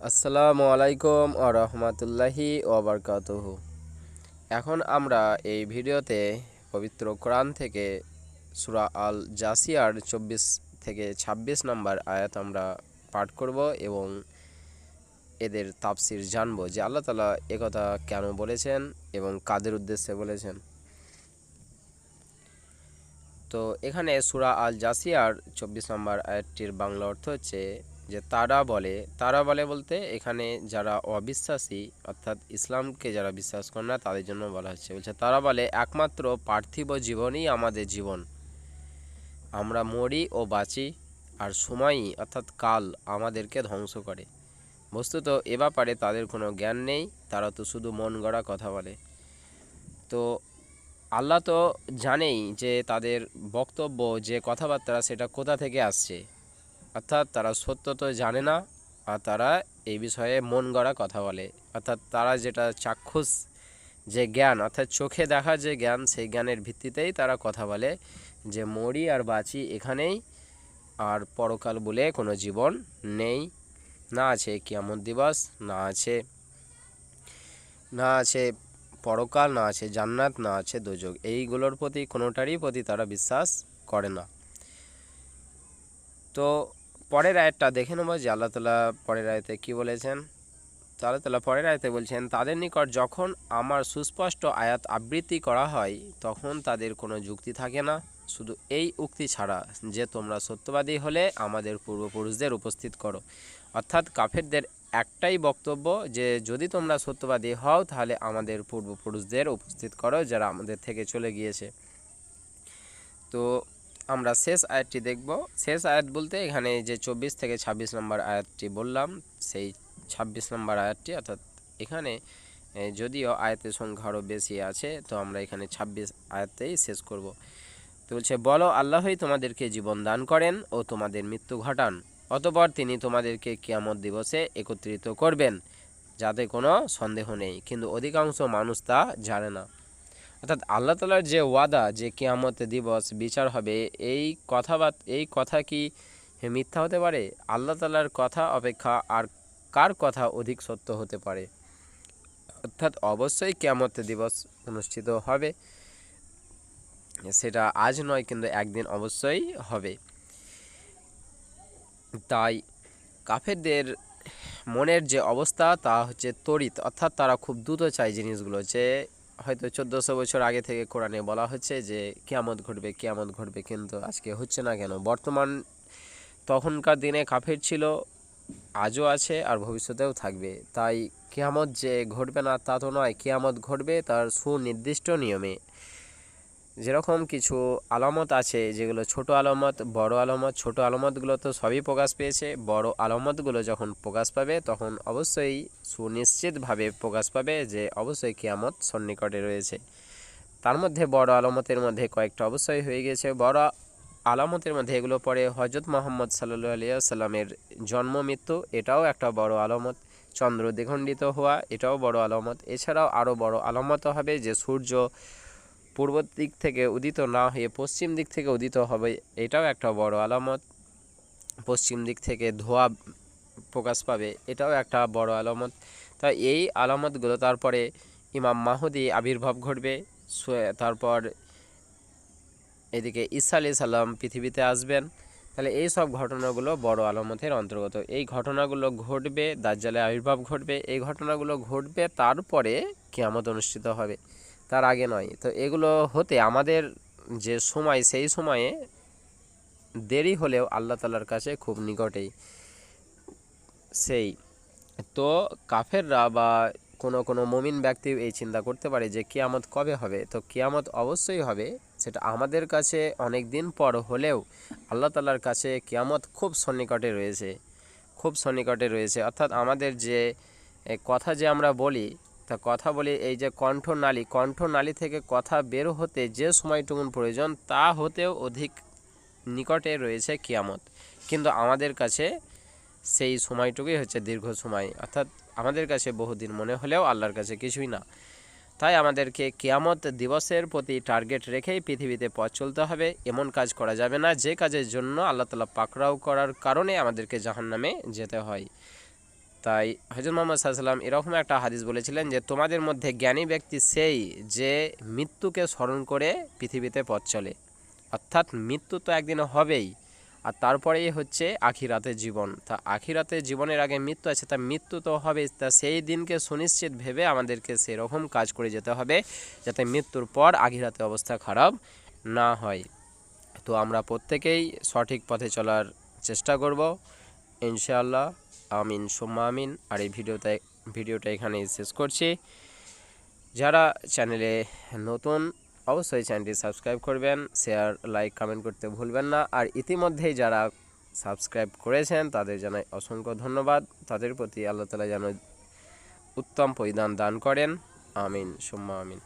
আসসালামু আলাইকুম ও রহমতুল্লাহি ওবরকাতুহু এখন আমরা এই ভিডিওতে পবিত্র কোরআন থেকে সুরা আল জাসিয়ার চব্বিশ থেকে ২৬ নম্বর আয়াত আমরা পাঠ করব এবং এদের তাফসির জানব যে আল্লাহ তালা একথা কেন বলেছেন এবং কাদের উদ্দেশ্যে বলেছেন। তো এখানে সুরা আল জাসিয়ার চব্বিশ নম্বর আয়াতটির বাংলা অর্থ হচ্ছে যে তারা বলে তারা বলে বলতে এখানে যারা অবিশ্বাসী, অর্থাৎ ইসলামকে যারা বিশ্বাস করে না, তাদের জন্য বলা হচ্ছে। বলছে, তারা বলে, একমাত্র পার্থিব জীবনই আমাদের জীবন। আমরা মরি ও বাঁচি আর সময়ই, অর্থাৎ কাল, আমাদেরকে ধ্বংস করে। বস্তুত এ ব্যাপারে তাদের কোনো জ্ঞান নেই, তারা তো শুধু মন গড়া কথা বলে। তো আল্লাহ তো জানেই যে তাদের বক্তব্য, যে কথাবার্তা, সেটা কোথা থেকে আসছে। অর্থাৎ তারা সত্য তো জানে না, আর তারা এই বিষয়ে মন গড়া কথা বলে। অর্থাৎ তারা যেটা চাক্ষুষ যে জ্ঞান, অর্থাৎ চোখে দেখা যে জ্ঞান, সেই জ্ঞানের ভিত্তিতেই তারা কথা বলে যে মরি আর বাঁচি এখানেই, আর পরকাল বলে কোনো জীবন নেই। না আছে কিয়ামত দিবস, না আছে না আছে পরকাল, না আছে জান্নাত, না আছে দোজক এইগুলোর প্রতি কোনোটারই প্রতি তারা বিশ্বাস করে না। তো পরের আয়াতটা দেখে নেব যে আল্লাহ তালা পরের আয়তে কি বলেছেন? তো আল্লাহ তালা পরের আয়তে বলছেন, তাদের নিকট যখন আমার সুস্পষ্ট আয়াত আবৃত্তি করা হয়, তখন তাদের কোনো যুক্তি থাকে না। শুধু এই উক্তি ছাড়া যে তোমরা সত্যবাদী হলে আমাদের পূর্বপুরুষদের উপস্থিত করো। অর্থাৎ কাফেরদের একটাই বক্তব্য যে, যদি তোমরা সত্যবাদী হও, তাহলে আমাদের পূর্বপুরুষদের উপস্থিত করো যারা আমাদের থেকে চলে গিয়েছে। তো আমরা শেষ আয়াতটি দেখব। শেষ আয়াত বলতে এখানে যে চব্বিশ থেকে ২৬ নম্বর আয়াতটি বললাম, সেই ২৬ নম্বর আয়াতটি, অর্থাৎ এখানে যদিও আয়াতের সংখ্যা আরও বেশি আছে, তো আমরা এখানে ২৬ আয়াতেই শেষ করব। তো বলছে, বলো আল্লাহই তোমাদেরকে জীবন দান করেন ও তোমাদের মৃত্যু ঘটান, অতপর তিনি তোমাদেরকে কিয়ামত দিবসে একত্রিত করবেন, যাতে কোনো সন্দেহ নেই। কিন্তু অধিকাংশ মানুষ তা জানে না। অর্থাৎ আল্লাহ তালার যে ওয়াদা, যে কিয়ামত দিবস, বিচার হবে, এই কথাবার্ত এই কথা কি মিথ্যা হতে পারে? আল্লাহ তালার কথা অপেক্ষা আর কার কথা অধিক সত্য হতে পারে? অর্থাৎ অবশ্যই কিয়ামত দিবস অনুষ্ঠিত হবে। সেটা আজ নয়, কিন্তু একদিন অবশ্যই হবে। তাই কাফেরদের মনের যে অবস্থা, তা হচ্ছে তড়িৎ। অর্থাৎ তারা খুব দ্রুত চায় জিনিসগুলো, যে হয়তো চোদ্দোশো বছর আগে থেকে কোরআনে বলা হচ্ছে যে কেয়ামত ঘটবে কেয়ামত ঘটবে, কিন্তু আজকে হচ্ছে না কেন? বর্তমান তখনকার দিনে কাফের ছিল, আজও আছে আর ভবিষ্যতেও থাকবে। তাই কেয়ামত যে ঘটবে না তা তো নয়, কেয়ামত ঘটবে তার সুনির্দিষ্ট নিয়মে। যেরকম কিছু আলামত আছে, যেগুলো ছোট আলামত, বড় আলামত, ছোট আলামতগুলো তো সবই প্রকাশ পেয়েছে। বড় আলামতগুলো যখন প্রকাশ পাবে, তখন অবশ্যই সুনিশ্চিতভাবে প্রকাশ পাবে যে অবশ্যই কিয়ামত সন্নিকটে রয়েছে। তার মধ্যে বড় আলামতের মধ্যে কয়েকটা অবশ্যই হয়ে গেছে। বড় আলামতের মধ্যে এগুলো পরে হজরত মোহাম্মদ সাল্লু আলিয়া সাল্লামের জন্ম, মৃত্যু, এটাও একটা বড় আলামত। চন্দ্র দ্বিখণ্ডিত হওয়া, এটাও বড় আলামত। এছাড়াও আরও বড় আলামত হবে যে সূর্য পূর্ব দিক থেকে উদিত না হয়ে পশ্চিম দিক থেকে উদিত হবে, এটাও একটা বড় আলামত। পশ্চিম দিক থেকে ধোয়া প্রকাশ পাবে, এটাও একটা বড় আলামত। তা এই আলামতগুলো তারপরে ইমাম মাহুদি আবির্ভাব ঘটবে তারপর এদিকে ঈসা আলি সাল্লাম পৃথিবীতে আসবেন। তাহলে এই সব ঘটনাগুলো বড় আলামতের অন্তর্গত। এই ঘটনাগুলো ঘটবে দাজ্জালে আবির্ভাব ঘটবে। এই ঘটনাগুলো ঘটবে তারপরে কেয়ামত অনুষ্ঠিত হবে। তার আগে নয়। তো এগুলো হতে আমাদের যে সময়, সেই সময়ে দেরি হলেও আল্লাহ তালার কাছে খুব নিকটেই সেই। তো কাফেররা বা কোনো কোনো মমিন ব্যক্তি এই চিন্তা করতে পারে যে কিয়ামত কবে হবে? তো কিয়ামত অবশ্যই হবে, সেটা আমাদের কাছে অনেক দিন পর হলেও আল্লাহ তালার কাছে কিয়ামত খুব সন্নিকটে রয়েছে। খুব সন্নিকটে রয়েছে। অর্থাৎ আমাদের যে কথা যে আমরা বলি তা কথা বলি এই যে কণ্ঠনালী কণ্ঠনালী থেকে কথা বের হতে যে সময়টুকুন প্রয়োজন, তা হতেও অধিক নিকটে রয়েছে কিয়ামত। কিন্তু আমাদের কাছে সেই সময়টুকুই হচ্ছে দীর্ঘ সময়। অর্থাৎ আমাদের কাছে বহুদিন মনে হলেও আল্লাহর কাছে কিছুই না। তাই আমাদেরকে কেয়ামত দিবসের প্রতি টার্গেট রেখেই পৃথিবীতে পথ চলতে হবে। এমন কাজ করা যাবে না। যে কাজের জন্য আল্লাহ তালা পাকড়াও করার কারণে আমাদেরকে জাহান্নামে যেতে হয়। তাই হজরত মোহাম্মদ সাল্লাম এরকম একটা হাদিস বলেছিলেন যে, তোমাদের মধ্যে জ্ঞানী ব্যক্তি সেই যে মৃত্যুকে স্মরণ করে পৃথিবীতে পথ চলে। অর্থাৎ মৃত্যু তো একদিন হবেই, আর তারপরেই হচ্ছে আখিরাতের জীবন। তা আখিরাতের জীবনের আগে মৃত্যু আছে, তা মৃত্যু তো হবে তা সেই দিনকে সুনিশ্চিত ভেবে আমাদেরকে সেরকম কাজ করে যেতে হবে, যাতে মৃত্যুর পর আখিরাতের অবস্থা খারাপ না হয়। তো আমরা প্রত্যেকেই সঠিক পথে চলার চেষ্টা করব, ইনশাআল্লাহ। আমিন সুম্মা আমিন আর এই ভিডিওতে, ভিডিওটা এখানেই শেষ করছি। যারা চ্যানেলে নতুন, অবশ্যই চ্যানেলটি সাবস্ক্রাইব করবেন, শেয়ার, লাইক, কমেন্ট করতে ভুলবেন না। আর ইতিমধ্যেই যারা সাবস্ক্রাইব করেছেন, তাদের জানাই অসংখ্য ধন্যবাদ। তাদের প্রতি আল্লাহ তালা যেন উত্তম পরিধান দান করেন। আমিন সুম্মা আমিন